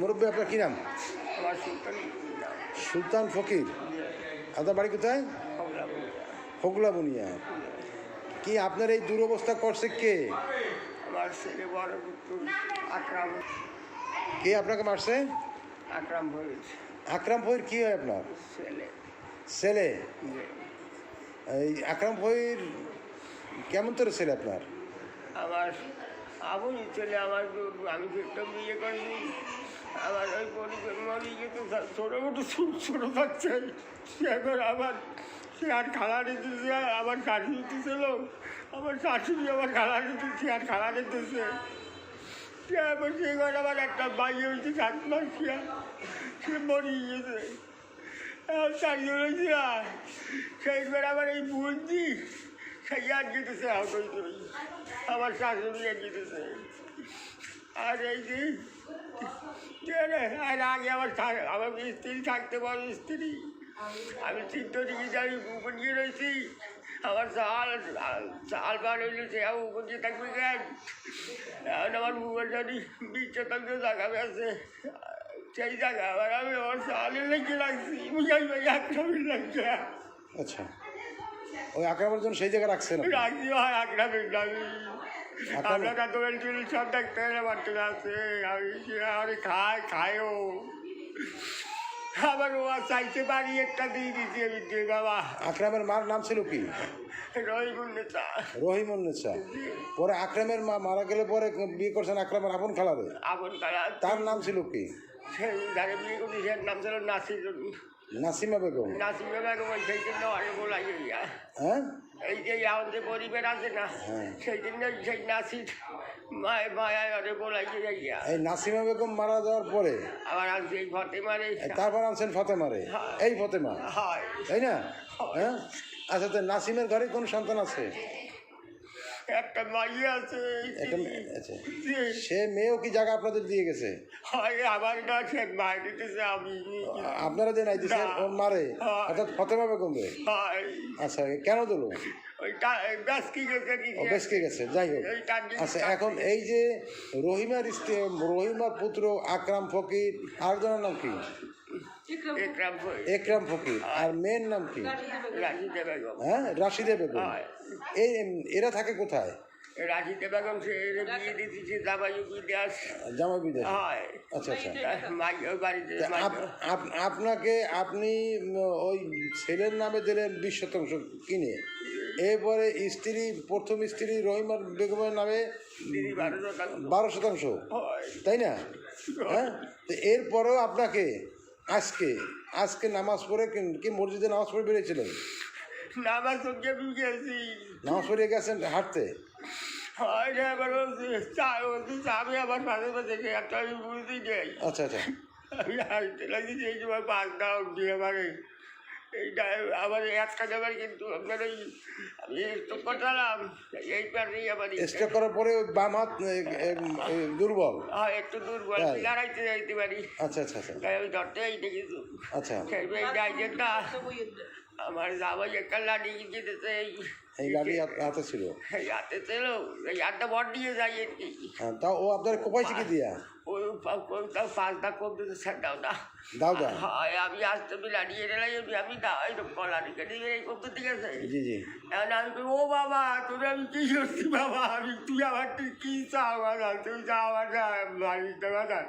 মুরব্বী আপনার কী নাম? সুলতান ফকির। আপনার বাড়ি কোথায়? হোগলা বুনিয়া। কি আপনার এই দুরবস্থা করছে কে? আমার ছেলে বড় কে আপনাকে মারছে? আকরাম হয়েছে আকরাম ভৈর কি হয় আপনার? ছেলে। ছেলে? এই আকরাম ভৈর কেমন তোর ছেলে আপনার? আমার আপনি ছেলে আমার আমি একটা বিয়ে করিনি আমার ওই পরিবার কিন্তু ছোটো মোটো ছোট বাচ্চা, সে এখন আমার সে আর খালা নিতেছে আমার শাশুড়ি দিতেছিল আমার শাশুড়ি আমার খালা নিতেছে আর খালা নিতেছে এখন সে ঘর আমার একটা বাইরে হয়েছে সাত মাস সে মরে গিয়েছে চারজন হয়েছে আর সেইবার আমার এই বুদ্ধি সেই আর যেতেছে আউট আমার শাশুড়ি আর যেতেছে আর এই যে কে রে? আর আগে আমার শা- আমার স্ত্রী থাকতে বড় স্ত্রী আমি চিত্ত দিকে যাই উপর দিয়ে রয়েছি আমার চাল চাল বার হইলে সে উপর দিয়ে থাকবে কেন এখন আমার উপর যদি বিশ শতাংশ জায়গা আছে সেই জায়গা আবার আমি আমার চালের লেগে লাগছি বুঝাই ভাই একটা লাগছে আচ্ছা ওই আকরামের জন্য সেই জায়গায় রাখছেন? রাখছি আপনার- আপনারা তো বলছিল সব দেখতে বাড়তে আমি খাই খাইও। আবার ও চাইতে পারি একটা দিয়ে দিচ্ছি আমি দিয়ে বাবা। আকরামের মার নাম ছিল কি? রহিমুন্নেসা পরে আকরামের মা মারা গেলে পরে বিয়ে করছেন আকরামের আপন খালারে। আপন তারা তার নাম ছিল কি? যাকে বিয়ে করছি সে নাম ছিল নাসির নাসিমা বেগম? নাসির বেগম সেই জন্য অনেক বলাই হ্যাঁ? এই যে আমাদের পরিবার আছে না হ্যাঁ। সেই জন্য সেই নাসির অনেক যাইয়া এই নাসিমা বেগম মারা যাওয়ার পরে? আবার আনছি এই ফতেমারে তারপর আনছেন ফতেমারে এই ফতেমা? হয়। তাই না? হ্যাঁ? আচ্ছা তো নাসিমের ঘরে কোন সন্তান আছে? একটা মাইয়ে আছে একটা মেয়ে আছে। সে মেয়েও কি জায়গা আপনাদের দিয়ে গেছে? হয় আমার না সে মায় দিতেছে আমি আপনারা যে নাই দিছে না। ওর মারে। অর্থাৎ ফতেমা বেগম রে আচ্ছা কেন দিল? গেছে কি গেছে? যাই হোক। আচ্ছা এখন এই যে রহিমার রহিমার পুত্র আকরাম ফকির আরেকজনের নাম কি? একরাম একরাম ফকির। আর মেয়ের নাম কি? হ্যাঁ রাশিদা বেগম। হয়। এই এরা থাকে কোথায়? রাজিদে বেগম সে এর বিয়ে দিতেছে জামাই বিদেশ জামা বিদেশ আচ্ছা আচ্ছা। আপনাকে আপনি ওই ছেলের নামে দিলেন বিশ শতাংশ কিনে এরপরে স্ত্রী প্রথম স্ত্রী রহিমার বেগমের নামে বারো শতাংশ। বারো শতাংশ। হয়। তাই না? হ্যাঁ? তো এরপরেও আপনাকে আজকে আজকে নামাজ পড়ে কি- কি মসজিদে নামাজ পড়ে বেরিয়েছিলেন? নামাজ গেছি নামাজ পড়ে গেছেন হাঁটতে? আমি একটা আমি যাই আচ্ছা আচ্ছা। আমি হাঁটতে লাগি যে এই সময় পাঁচ দাও দিয়ে কিন্তু আপনার ওই আমি তো করতাম এই পারেই আবার স্ট্রোক করার পরে ওই বাম হাত এ, এ, এ, দুর্বল? হ্যাঁ একটু দুর্বল? দাঁড়াইতে যাইতে পারি। আচ্ছা আচ্ছা আচ্ছা। তাই আমি ধরতে কিছু আচ্ছা। সেই আমার জামাই একটা লাঠি যেতেছে এই গাড়ি হাতে ছিল? এই হাতে ছিল এই হাতটা বট দিয়ে যাই আর কি। হ্যাঁ তা ও আপনার কোপাই শিখে দিয়া? পাঁচটা কম দিতে স্যার দাও না। দাও দাও। হয় আমি আসতে লাড়িয়ে দিলাই আমি দাও এই তো কলা রেখে দিয়ে এই করতে ঠিক আছে। জি জি। এখন আমি ও বাবা তোর আমি কি করছি বাবা আমি তুই আমার তুই কি চাও বাজার? তুই চা বাজার বাড়িতে বাজার।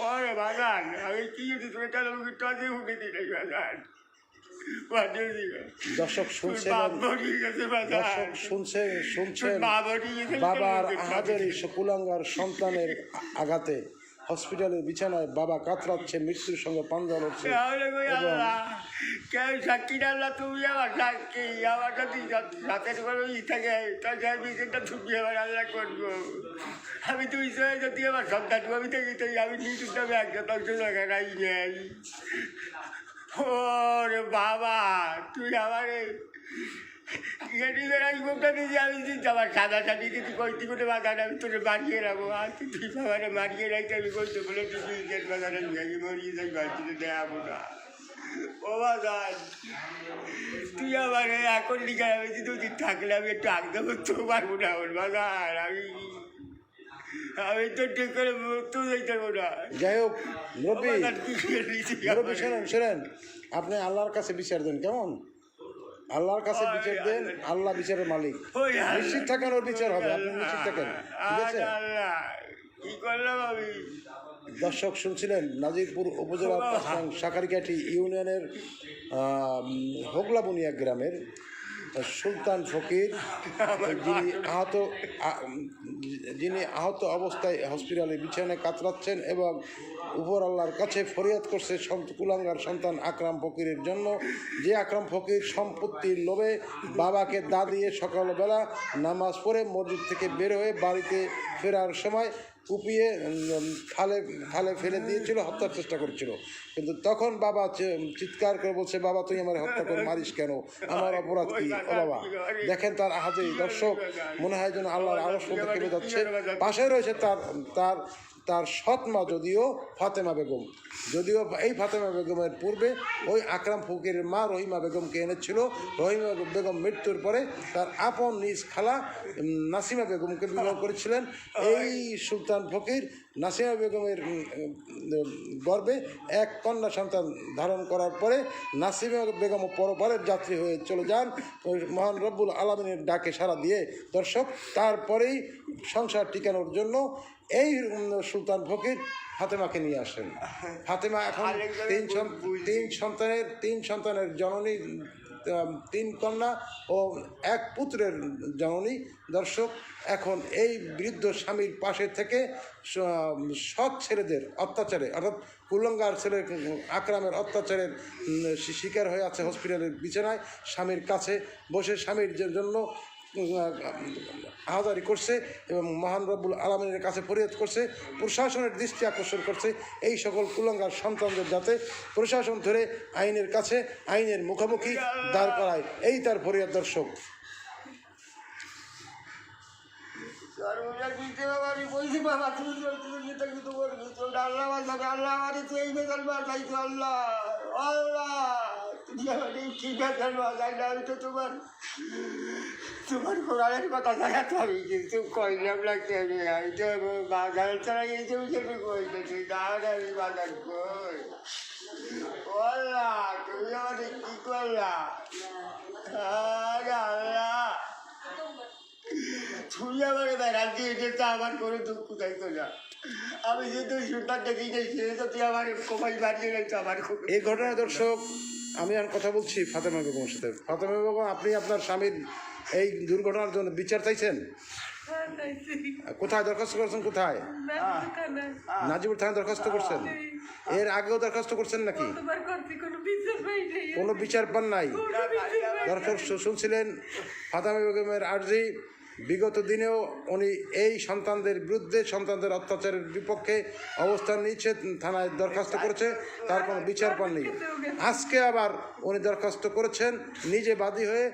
ওরে বাজার আমি কি করছি এটা লোক টজে উঠে দিলে বাজার। দর্শক শুনছেন বাজার। দর্শক শুনছে শুনছেন বাবার তোর আহাজারি কুলাঙ্গার সন্তানের আঘাতে হসপিটালের বিছানায় বাবা কাতরাচ্ছে মৃত্যুর সঙ্গে পাঞ্জা লড়ছে তাহলে কই আল্লাহ কেউ সাক্ষী আল্লাহ তুমি আমার সাক্ষী আমার যদি রাতের কোনো ই থাকে তার সেই বিষয়টা আমার আল্লাহ করব। আমি তুই যদি আমার সন্তান আমি থেকে আমি এক শতাংশ লাগাই নেই। ওরে বাবা, তুই আমার গেটি বেড়াই মুখটা আমি দিচ্ছি আমার সাদা সাদি কিছু কইতে করে বাগান আমি তোরে মারিয়ে রাখব। আর তুই আমার মারিয়ে রাখতে আমি কইতে বলে তুই গেট বাগান আমি মরিয়ে না। ও বাগান তুই আমার এখন লিখে আমি যদি থাকলে আমি একটু আগে করতে পারব না, ওর বাগান আমি আমি তো ঠিক করে পারব না। যাই হোক মুরব্বী মুরব্বী শোনেন শোনেন। আপনি আল্লাহর কাছে বিচার দেন কেমন? আল্লাহর কাছে বিচার দেন আল্লাহ বিচারের মালিক। নিশ্চিত থাকেন ওর বিচার হবে আপনি নিশ্চিত থাকেন ঠিক আছে? দর্শক শুনছিলেন নাজিরপুর উপজেলার পাঁচগাং শাকারিকাঠি ইউনিয়নের হোগলাবুনিয়া গ্রামের সুলতান ফকির যিনি আহত যিনি আহত অবস্থায় হসপিটালে বিছানায় কাতরাচ্ছেন এবং উপর আল্লাহর কাছে ফরিয়াদ করছে কুলাঙ্গার সন্তান আকরাম ফকিরের জন্য, যে আকরাম ফকির সম্পত্তির লোভে বাবাকে দা দিয়ে সকালবেলা নামাজ পড়ে মসজিদ থেকে বের হয়ে বাড়িতে ফেরার সময় কুপিয়ে ফালে খালে ফেলে দিয়েছিল, হত্যার চেষ্টা করেছিল। কিন্তু তখন বাবা চিৎকার করে বলছে, বাবা, তুই আমার হত্যা করে মারিস কেন? আমার অপরাধ কি? বাবা, দেখেন তার আহাজে, দর্শক, মনে হয় যেন আল্লাহর আরও কেঁপে যাচ্ছে। পাশে রয়েছে তার তার তার সৎ মা যদিও ফাতেমা বেগম, যদিও এই ফাতেমা বেগমের পূর্বে ওই আকরাম ফকিরের মা রহিমা বেগমকে এনেছিল। রহিমা বেগম মৃত্যুর পরে তার আপন নিজ খালা নাসিমা বেগমকে বিবাহ করেছিলেন। এই সুলতান ফকির নাসিমা বেগমের গর্ভে এক কন্যা সন্তান ধারণ করার পরে নাসিমা বেগম পরপরের যাত্রী হয়ে চলে যান। মহান রব্বুল আলমিনের ডাকে সাড়া দিয়ে দর্শক, তারপরেই সংসার টিকানোর জন্য এই সুলতান ফকির ফাতেমাকে নিয়ে আসেন। ফাতেমা এখন তিন তিন সন্তানের তিন সন্তানের জননী তিন কন্যা ও এক পুত্রের জননী। দর্শক এখন এই বৃদ্ধ স্বামীর পাশে থেকে সৎ ছেলেদের অত্যাচারে অর্থাৎ কুলঙ্গার ছেলে আকরামের অত্যাচারের শিকার হয়ে আছে হসপিটালের বিছানায়। স্বামীর কাছে বসে স্বামীর জন্য আহাদারি করছে এবং মহান রব্বুল আলমিনের কাছে ফরিয়াদ করছে প্রশাসনের দৃষ্টি আকর্ষণ করছে এই সকল কুলঙ্গার সন্তানদের যাতে প্রশাসন ধরে আইনের কাছে আইনের মুখোমুখি দাঁড় করায় এই তার ফরিয়াদ দর্শক আল্লাহ আল্লাহ তুমি না আমি তোমার কোরআনের কথা জানা তো আমি কিন্তু কইলাম হবে আমি তো বাজার ছাড়া গিয়েছি সেটা কইতেছি না না আমি বাজার কই? আল্লাহ তুমি আমাদের কি করলা আল্লাহ! বেড়াল দিয়ে যেতে আমার কোনো দুঃখ থাকতো না আমি যেহেতু সুন্দর দেখি যে সে তুই আমার কোমাই বাড়িয়ে আমার খুব এই ঘটনায় দর্শক আমি আর কথা বলছি ফাতেমা বেগমের সাথে। ফাতেমা বেগম আপনি আপনার স্বামীর এই দুর্ঘটনার জন্য বিচার চাইছেন? কোথায় দরখাস্ত করেছেন কোথায়? নাজিবুর থানায়। দরখাস্ত করছেন? এর আগেও দরখাস্ত করছেন নাকি? কোনো বিচার পান নাই? দর্শক শুনছিলেন? ফাতেমা বেগমের আর্জি বিগত দিনেও উনি এই সন্তানদের বিরুদ্ধে, সন্তানদের অত্যাচারের বিপক্ষে অবস্থান নিচ্ছে থানায় দরখাস্ত করেছে, তার কোনো বিচার পাননি। আজকে আবার উনি দরখাস্ত করেছেন, নিজে বাদী হয়ে।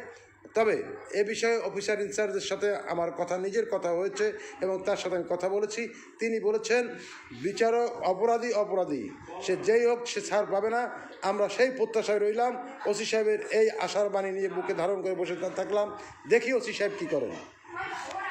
তবে এ বিষয়ে অফিসার ইনচার্জের সাথে আমার কথা, নিজের কথা হয়েছে এবং তার সাথে আমি কথা বলেছি। তিনি বলেছেন, বিচারক অপরাধী অপরাধী, সে যেই হোক, সে ছাড় পাবে না। আমরা সেই প্রত্যাশায় রইলাম। ওসি সাহেবের এই আশার বাণী নিয়ে বুকে ধারণ করে বসে থাকলাম। দেখি ওসি সাহেব কী করেন। Right, right.